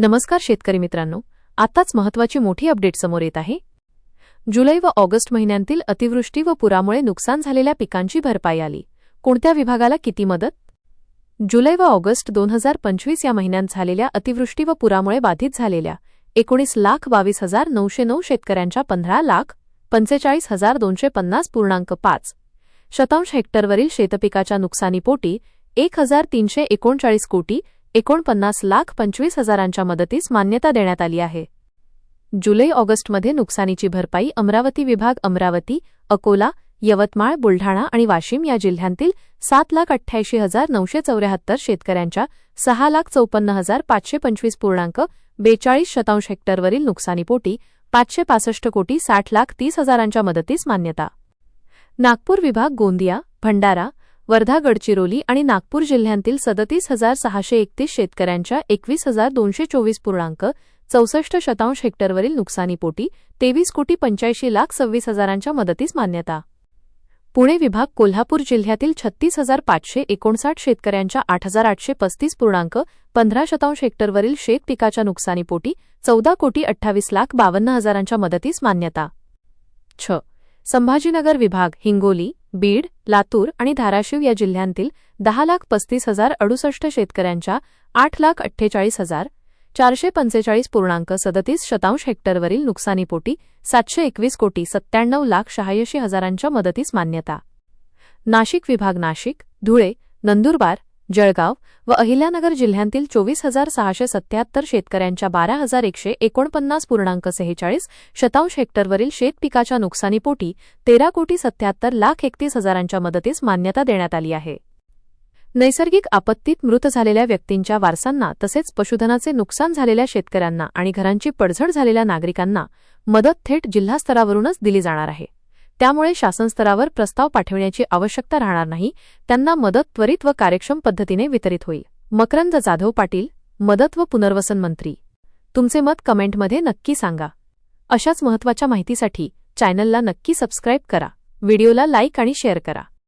नमस्कार शेतकरी मित्रांनो आताच महत्वाची मोठी अपडेट समोर येत आहे. जुलै व ऑगस्ट महिन्यांतील अतिवृष्टी व पुरामुळे नुकसान झालेल्या पिकांची भरपाई आली. कोणत्या विभागाला किती मदत? जुलै व ऑगस्ट दोन हजार पंचवीस या महिन्यात झालेल्या अतिवृष्टी व पुरामुळे बाधित झालेल्या एकोणीस लाख बावीस हजार नऊशे नऊ शेतकऱ्यांच्या पंधरा लाख पंचेचाळीस हजार दोनशे पन्नास पूर्णांक पाच. शतांश हेक्टरवरील शेतपिकाच्या नुकसानीपोटी एक हजार तीनशे एकोणचाळीस कोटी एकोणपन्नास लाख पंचवीस हजारांच्या मदतीस मान्यता देण्यात आली आहे. जुलै ऑगस्टमध्ये नुकसानीची भरपाई अमरावती विभाग अमरावती अकोला यवतमाळ बुलढाणा आणि वाशिम या जिल्ह्यांतील सात लाख अठ्ठ्याऐंशी हजार नऊशे चौऱ्याहत्तर शेतकऱ्यांच्या सहा लाख चौपन्न हजार पाचशे पंचवीस पूर्णांक बेचाळीस शतांश हेक्टरवरील नुकसानीपोटी पाचशे पासष्ट कोटी साठ लाख तीस हजारांच्या मदतीस मान्यता. नागपूर विभाग गोंदिया भंडारा वर्धा गडचिरोली आणि नागपूर जिल्ह्यांतील सदतीस हजार सहाशे एकतीस शेतकऱ्यांच्या एकवीस हजार दोनशे चोवीस पूर्णांक चौसष्ट शतांश हेक्टरवरील नुकसानीपोटी तेवीस कोटी पंच्याऐंशी लाख सव्वीस हजारांच्या मदतीस मान्यता. पुणे विभाग कोल्हापूर जिल्ह्यातील छत्तीस हजार पाचशे एकोणसाठ शेतकऱ्यांच्या आठ हजार आठशे पस्तीस पूर्णांक पंधरा शतांश हेक्टरवरील शेत पिकाच्या नुकसानीपोटी चौदा कोटी अठ्ठावीस लाख बावन्न हजारांच्या मदतीस मान्यता. छ. संभाजीनगर विभाग हिंगोली बीड लातूर आणि धाराशिव या जिल्ह्यांतील दहा लाख पस्तीस हजार अडुसष्ट शेतकऱ्यांच्या आठ लाख अठ्ठेचाळीस हजार चारशे पंचेचाळीस पूर्णांक सदतीस शतांश हेक्टरवरील नुकसानीपोटी सातशे एकवीस कोटी सत्त्याण्णव लाख शहाऐंशी हजारांच्या मदतीस मान्यता. नाशिक विभाग नाशिक धुळे नंदुरबार जळगाव व अहिल्यानगर जिल्ह्यांतील चोवीस हजार सहाशे सत्याहत्तर शेतकऱ्यांच्या बारा हजार एकशे एकोणपन्नास पूर्णांक सेहेचाळीस शतांश हेक्टरवरील शेत पिकाच्या नुकसानीपोटी तेरा कोटी सत्याहत्तर लाख एकतीस हजारांच्या मदतीस मान्यता देण्यात आली आहे. नैसर्गिक आपत्तीत मृत झालेल्या व्यक्तींच्या वारसांना तसेच पशुधनाचे नुकसान झालेल्या शेतकऱ्यांना आणि घरांची पडझड झालेल्या नागरिकांना मदत थेट जिल्हास्तरावरूनच दिली जाणार आहे. त्यामुळे शासनस्तरावर प्रस्ताव पाठविण्याची आवश्यकता राहणार नाही त्यांना मदत त्वरित व कार्यक्षम पद्धतीने वितरित होईल. मकरंद जाधव पाटील मदत व पुनर्वसन मंत्री. तुमचे मत कमेंटमध्ये नक्की सांगा. अशाच महत्त्वाच्या माहितीसाठी चॅनलला नक्की सबस्क्राईब करा. व्हिडिओला लाईक आणि शेअर करा.